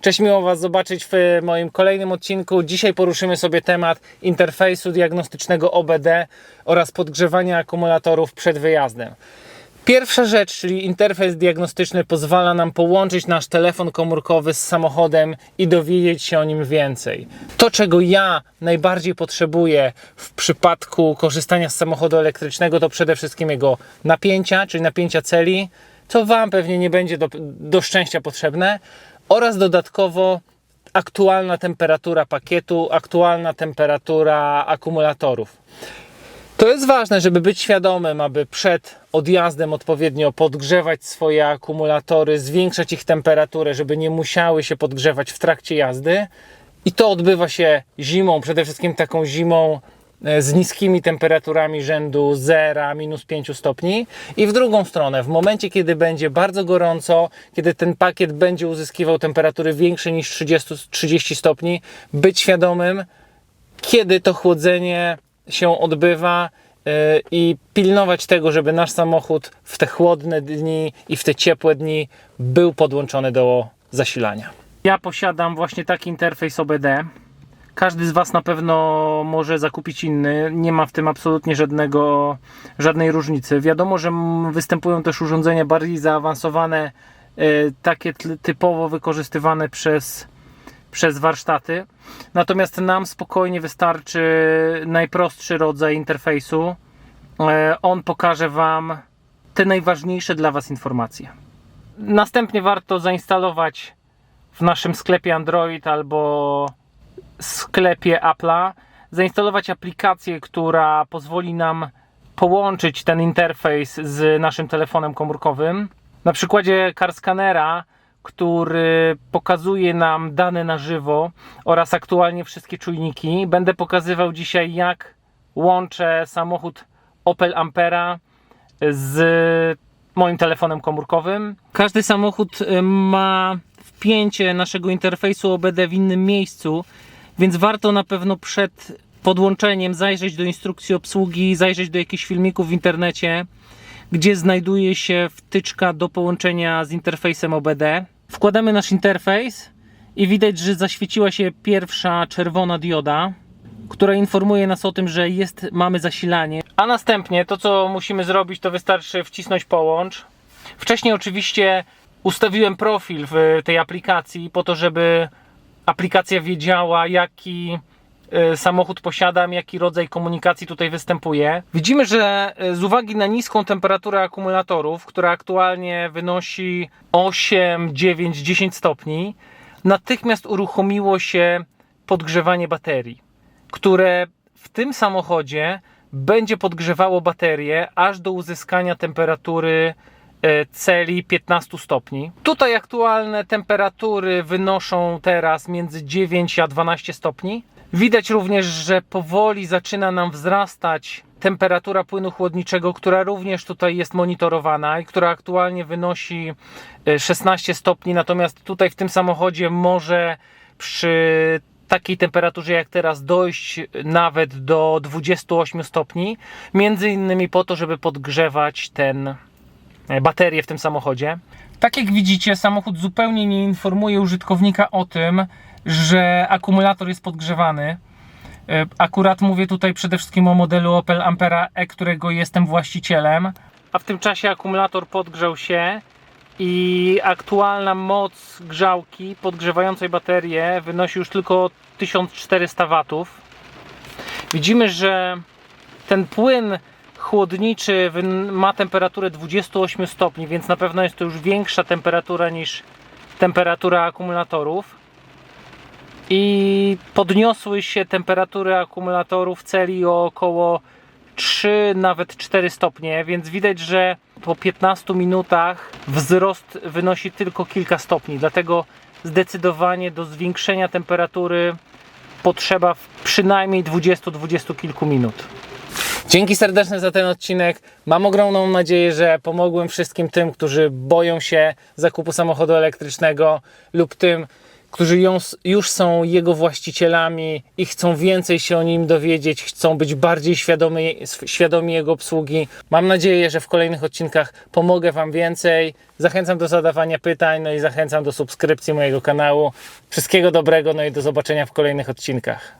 Cześć, miło Was zobaczyć w moim kolejnym odcinku. Dzisiaj poruszymy sobie temat interfejsu diagnostycznego OBD oraz podgrzewania akumulatorów przed wyjazdem. Pierwsza rzecz, czyli interfejs diagnostyczny, pozwala nam połączyć nasz telefon komórkowy z samochodem i dowiedzieć się o nim więcej. To, czego ja najbardziej potrzebuję w przypadku korzystania z samochodu elektrycznego, to przede wszystkim jego napięcia, czyli napięcia celi, co Wam pewnie nie będzie do, do szczęścia potrzebne, oraz dodatkowo aktualna temperatura pakietu, aktualna temperatura akumulatorów. To jest ważne, żeby być świadomym, aby przed odjazdem odpowiednio podgrzewać swoje akumulatory, zwiększać ich temperaturę, żeby nie musiały się podgrzewać w trakcie jazdy. I to odbywa się zimą, przede wszystkim taką zimą z niskimi temperaturami rzędu 0, minus 5 stopni. I w drugą stronę, w momencie, kiedy będzie bardzo gorąco, kiedy ten pakiet będzie uzyskiwał temperatury większe niż 30, 30 stopni, być świadomym, kiedy to chłodzenie się odbywa yy, i pilnować tego, żeby nasz samochód w te chłodne dni i w te ciepłe dni był podłączony do zasilania. Ja posiadam właśnie taki interfejs OBD. Każdy z Was na pewno może zakupić inny. Nie ma w tym absolutnie żadnego, żadnej różnicy. Wiadomo, że występują też urządzenia bardziej zaawansowane, yy, takie typowo wykorzystywane przez przez warsztaty. Natomiast nam spokojnie wystarczy najprostszy rodzaj interfejsu. E, On pokaże Wam te najważniejsze dla Was informacje. Następnie warto zainstalować w naszym sklepie Android albo sklepie Apple'a, zainstalować aplikację, która pozwoli nam połączyć ten interfejs z naszym telefonem komórkowym. Na przykładzie CarScannera który pokazuje nam dane na żywo oraz aktualnie wszystkie czujniki. Będę pokazywał dzisiaj, jak łączę samochód Opel Ampera z moim telefonem komórkowym. Każdy samochód y, ma wpięcie naszego interfejsu OBD w innym miejscu, więc warto na pewno przed podłączeniem zajrzeć do instrukcji obsługi, zajrzeć do jakichś filmików w internecie gdzie znajduje się wtyczka do połączenia z interfejsem OBD. Wkładamy nasz interfejs i widać, że zaświeciła się pierwsza czerwona dioda, która informuje nas o tym, że jest, mamy zasilanie. A następnie to, co musimy zrobić, to wystarczy wcisnąć połącz. Wcześniej oczywiście ustawiłem profil w tej aplikacji po to, żeby aplikacja wiedziała, jaki y, samochód posiadam, jaki rodzaj komunikacji tutaj występuje. Widzimy, że y, z uwagi na niską temperaturę akumulatorów, która aktualnie wynosi 8, 9, 10 stopni, natychmiast uruchomiło się podgrzewanie baterii, które w tym samochodzie będzie podgrzewało baterię aż do uzyskania temperatury e, celi 15 stopni. Tutaj aktualne temperatury wynoszą teraz między 9 a 12 stopni. Widać również, że powoli zaczyna nam wzrastać temperatura płynu chłodniczego, która również tutaj jest monitorowana i która aktualnie wynosi e, 16 stopni. Natomiast tutaj w tym samochodzie może przy takiej temperaturze jak teraz dojść nawet do 28 stopni. Między innymi po to, żeby podgrzewać ten e, baterię w tym samochodzie. Tak jak widzicie, samochód zupełnie nie informuje użytkownika o tym, że akumulator jest podgrzewany. E, Akurat mówię tutaj przede wszystkim o modelu Opel Ampera E, którego jestem właścicielem. A w tym czasie akumulator podgrzał się i aktualna moc grzałki podgrzewającej baterię wynosi już tylko 1400 watów. Widzimy, że ten płyn chłodniczy ma temperaturę 28 stopni, więc na pewno jest to już większa temperatura niż temperatura akumulatorów. I podniosły się temperatury akumulatorów celi o około 3, nawet 4 stopnie, więc widać, że po 15 minutach wzrost wynosi tylko kilka stopni. Dlatego zdecydowanie do zwiększenia temperatury potrzeba przynajmniej 20-20 kilku minut. Dzięki serdeczne za ten odcinek. Mam ogromną nadzieję, że pomogłem wszystkim tym, którzy boją się zakupu samochodu elektrycznego lub tym, którzy już są jego właścicielami i chcą więcej się o nim dowiedzieć, chcą być bardziej świadomi, świadomi jego obsługi. Mam nadzieję, że w kolejnych odcinkach pomogę Wam więcej. Zachęcam do zadawania pytań, no i zachęcam do subskrypcji mojego kanału. Wszystkiego dobrego, no i do zobaczenia w kolejnych odcinkach.